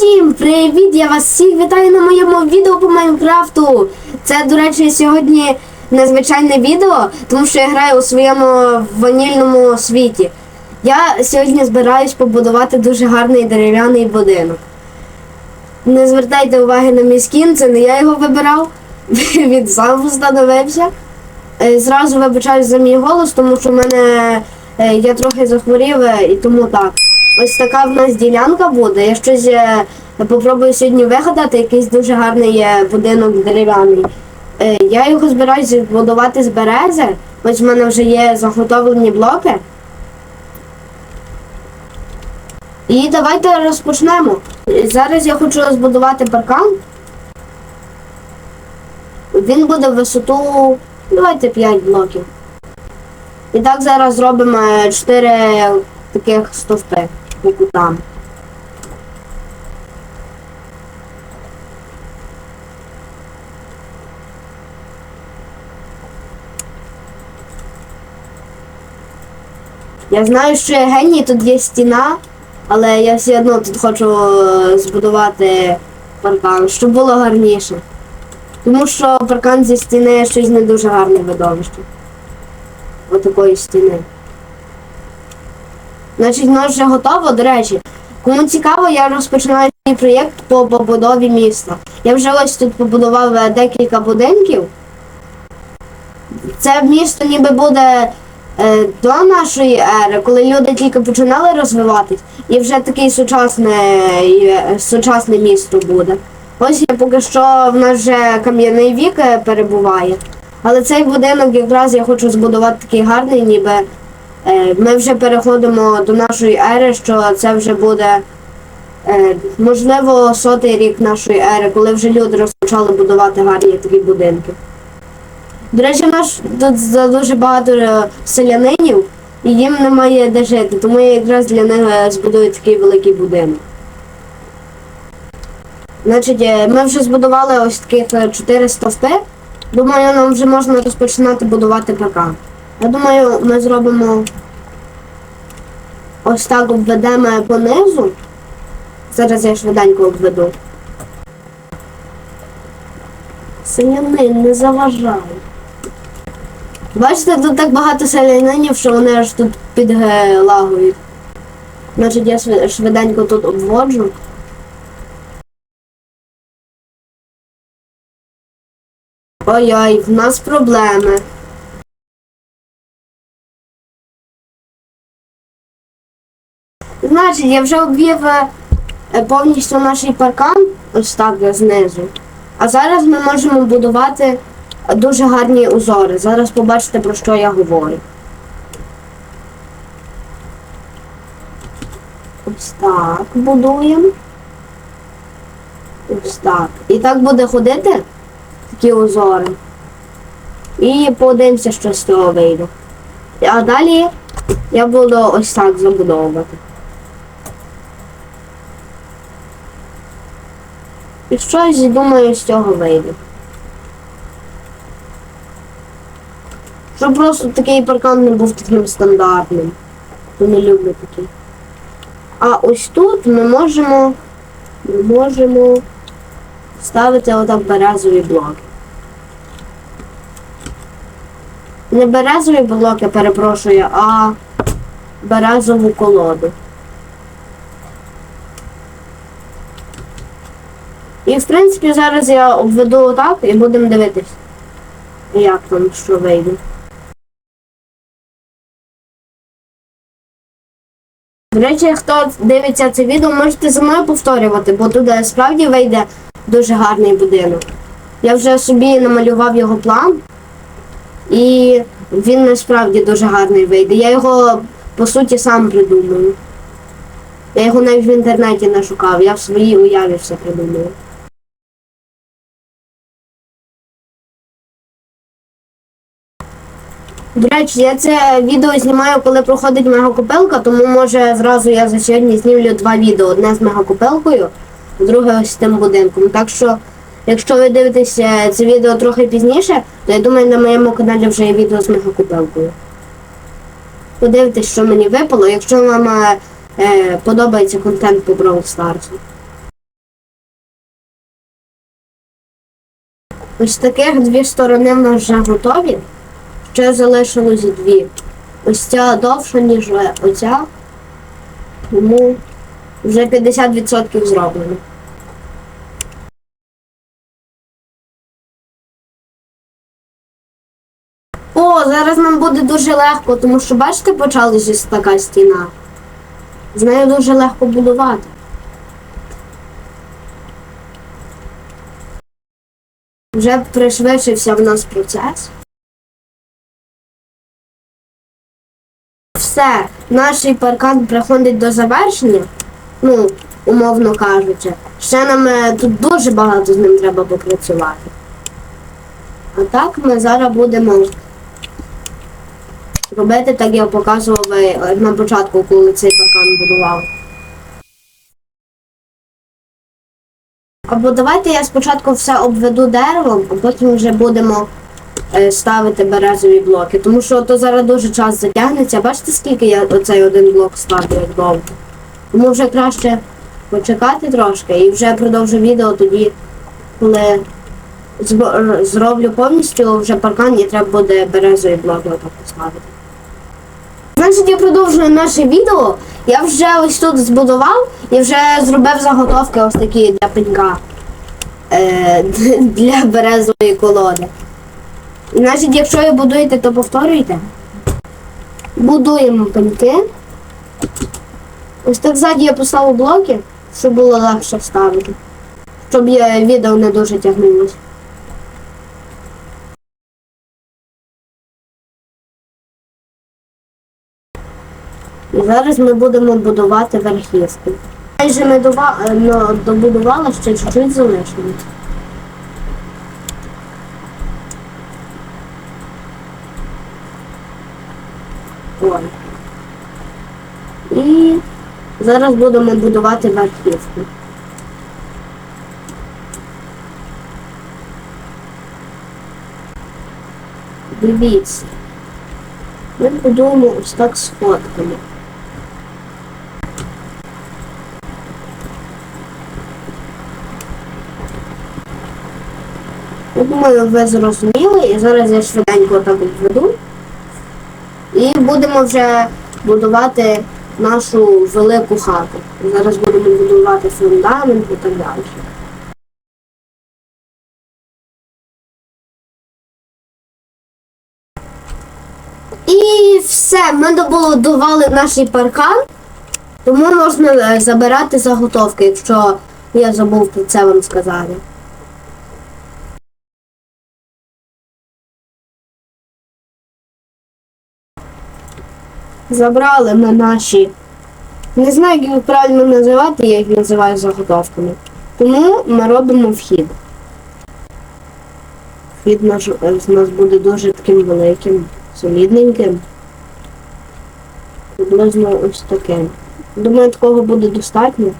Усім привіт! Я вас всіх вітаю на моєму відео по Майнкрафту. Це, до речі, сьогодні незвичайне відео, тому що я граю у своєму ванільному світі. Я сьогодні збираюсь побудувати дуже гарний дерев'яний будинок. Не звертайте уваги на мій скін, це не я його вибирав. Він сам встановився. Е, Зразу вибачаюсь за мій голос, тому що в мене е, я трохи захворів е, і тому так. Ось така в нас ділянка буде. Я щось е, попробую сьогодні вигадати, якийсь дуже гарний е, будинок дерев'яний. Е, Я його збираюся збудувати з берези. Ось в мене вже є заготовлені блоки. І давайте розпочнемо. Зараз я хочу збудувати паркан. Він буде в висоту, давайте 5 блоків. І так зараз зробимо 4 таких стовпи по кутам. Я знаю, що я геній, тут є стіна, але я все одно тут хочу е, збудувати паркан, щоб було гарніше. Тому що паркан зі стіни щось не дуже гарне видовище. Отакої стіни. Значить, воно вже готово, до речі. Кому цікаво, я розпочинаю свій проєкт по побудові міста. Я вже ось тут побудував е, декілька будинків. Це місто ніби буде е, до нашої ери, коли люди тільки починали розвиватись, і вже таке сучасне, е, сучасне місто буде. Ось я поки що в нас вже кам'яний вік перебуває. Але цей будинок якраз я хочу збудувати такий гарний, ніби ми вже переходимо до нашої ери, що це вже буде е, можливо сотий рік нашої ери, коли вже люди розпочали будувати гарні такі будинки. До речі, в нас тут дуже багато е, селянинів, і їм немає де жити, тому я якраз для них е, збудую такий великий будинок. Значить, е, ми вже збудували ось таких е, чотири стовпи. Думаю, нам вже можна розпочинати будувати паркан. Я думаю, ми зробимо ось так обведемо понизу. Зараз я швиденько обведу. Селянин, не заважай. Бачите, тут так багато селянинів, що вони аж тут підлагують. Значить, я швиденько тут обводжу. Ой-ой, в нас проблеми. Значить, я вже обвів е, е, повністю наш паркан, ось так знизу. А зараз ми можемо будувати дуже гарні узори. Зараз побачите, про що я говорю. Ось так будуємо. Ось так. І так буде ходити такі узори. І подивимося, що з цього вийде. А далі я буду ось так забудовувати. І щось, думаю, з цього вийде. Щоб просто такий паркан не був таким стандартним. Я не люблю такий. А ось тут ми можемо, ми можемо ставити отак березові блоки. Не березові блоки, перепрошую, а березову колоду. І в принципі зараз я обведу отак і будемо дивитись, як там що вийде. До речі, хто дивиться це відео, можете за мною повторювати, бо тут е, справді вийде дуже гарний будинок. Я вже собі намалював його план, і він насправді дуже гарний вийде. Я його по суті сам придумав. Я його навіть в інтернеті не шукав, я в своїй уяві все придумав. До речі, я це відео знімаю, коли проходить мегакопилка, тому може зразу я за сьогодні знімлю два відео. Одне з мегакопелкою, друге ось з тим будинком. Так що, якщо ви дивитеся е, це відео трохи пізніше, то я думаю, на моєму каналі вже є відео з мегакопелкою. Подивитесь, що мені випало, якщо вам е, е, подобається контент по Brawl Stars. Ось таких дві сторони в нас вже готові. Ще залишилось дві. Ось ця довша, ніж оця. Тому вже 50% зроблено. О, зараз нам буде дуже легко, тому що бачите, почалася така стіна. З нею дуже легко будувати. Вже пришвидшився в нас процес. Все, наш паркан приходить до завершення, ну, умовно кажучи. Ще нам е, тут дуже багато з ним треба попрацювати. А так ми зараз будемо робити, так я показував е, на початку, коли цей паркан будував. Або давайте я спочатку все обведу деревом, а потім вже будемо ставити березові блоки. Тому що то зараз дуже час затягнеться. Бачите, скільки я оцей один блок ставлю довго? Тому вже краще почекати трошки і вже продовжу відео тоді, коли зроблю повністю вже паркан і треба буде березові блоки поставити. Значить, я продовжую наше відео. Я вже ось тут збудував і вже зробив заготовки ось такі для пенька. Е, для березової колоди. Значить, якщо ви будуєте, то повторюйте. Будуємо пеньки. Ось так ззаді я поставив блоки, щоб було легше вставити. Щоб я відео не дуже тягнулося. І зараз ми будемо будувати верхівку. Майже ми е, добудували, ще чуть-чуть залишилось. Ой. І зараз будемо будувати верхівку. Дивіться. Ми будуємо ось так сходками. Думаю, ви зрозуміли, і зараз я швиденько так відведу. І будемо вже будувати нашу велику хату. Зараз будемо будувати фундамент і так далі. І все, ми добудували наш паркан, тому можна е, забирати заготовки, якщо я забув про це вам сказати. Забрали ми наші. Не знаю, як їх правильно називати, я їх називаю заготовками. Тому ми робимо вхід. Вхід наш, е, з нас буде дуже таким великим, солідненьким. Приблизно ось таким. Думаю, такого буде достатньо.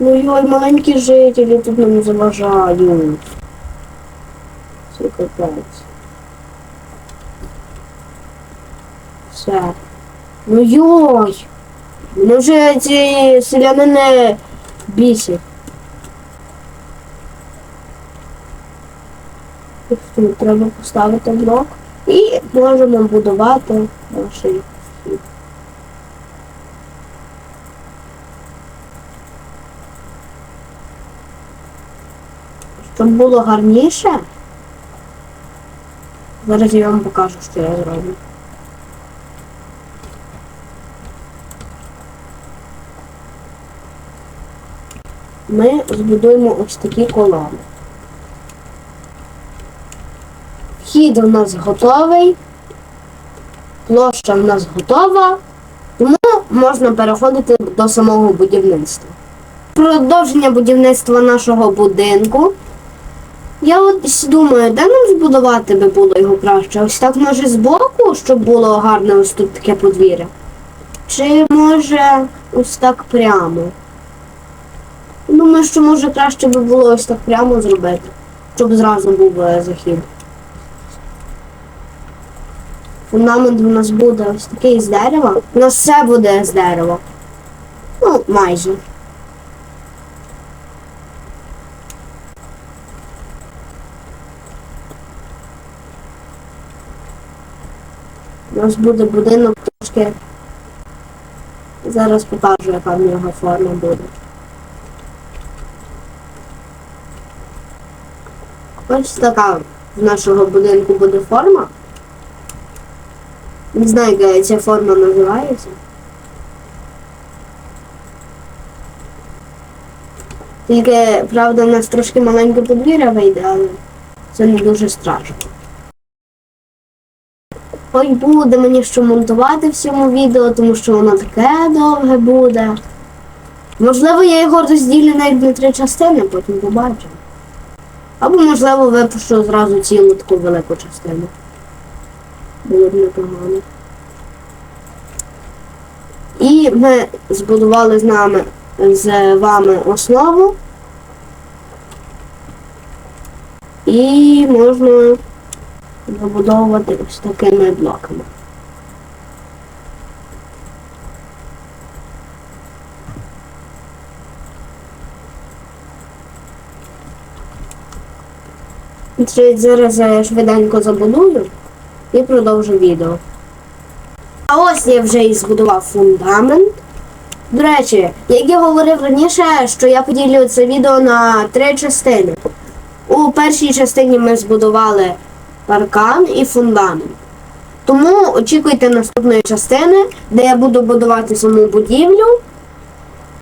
Ну йой, маленькі жителі тут нам заважають. Це капець. Все. Ну йой! Мене вже ці селянини бісять. Тут треба поставити блок і можемо будувати наш вхід. Щоб було гарніше. Зараз я вам покажу, що я зроблю. Ми збудуємо ось такі колони. Вхід у нас готовий, площа в нас готова, тому можна переходити до самого будівництва. Продовження будівництва нашого будинку. Я от думаю, де нам збудувати би було його краще? Ось так може збоку, щоб було гарне ось тут таке подвір'я? Чи може ось так прямо? Думаю, що може краще би було ось так прямо зробити, щоб зразу був е, захід. Фундамент у нас буде ось такий з дерева. У нас все буде з дерева. Ну, майже. У нас буде будинок трошки. Зараз покажу, яка в нього форма буде. Ось така в нашого будинку буде форма. Не знаю, як ця форма називається. Тільки, правда, у нас трошки маленьке подвір'я вийде, але це не дуже страшно. Ой, буде мені що монтувати в цьому відео, тому що воно таке довге буде. Можливо, я його розділю навіть на три частини, потім побачимо. Або, можливо, випущу зразу цілу таку велику частину. Було б непогано. І ми збудували з нами з вами основу. І можна добудовувати ось такими блоками. Зараз я швиденько забудую і продовжу відео. А ось я вже і збудував фундамент. До речі, як я говорив раніше, що я поділю це відео на три частини. У першій частині ми збудували паркан і фундамент. Тому очікуйте наступної частини, де я буду будувати саму будівлю.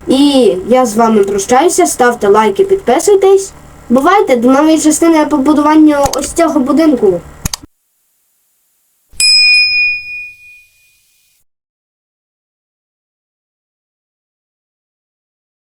І я з вами прощаюся, ставте лайки, підписуйтесь. Бувайте до нової частини побудування ось цього будинку.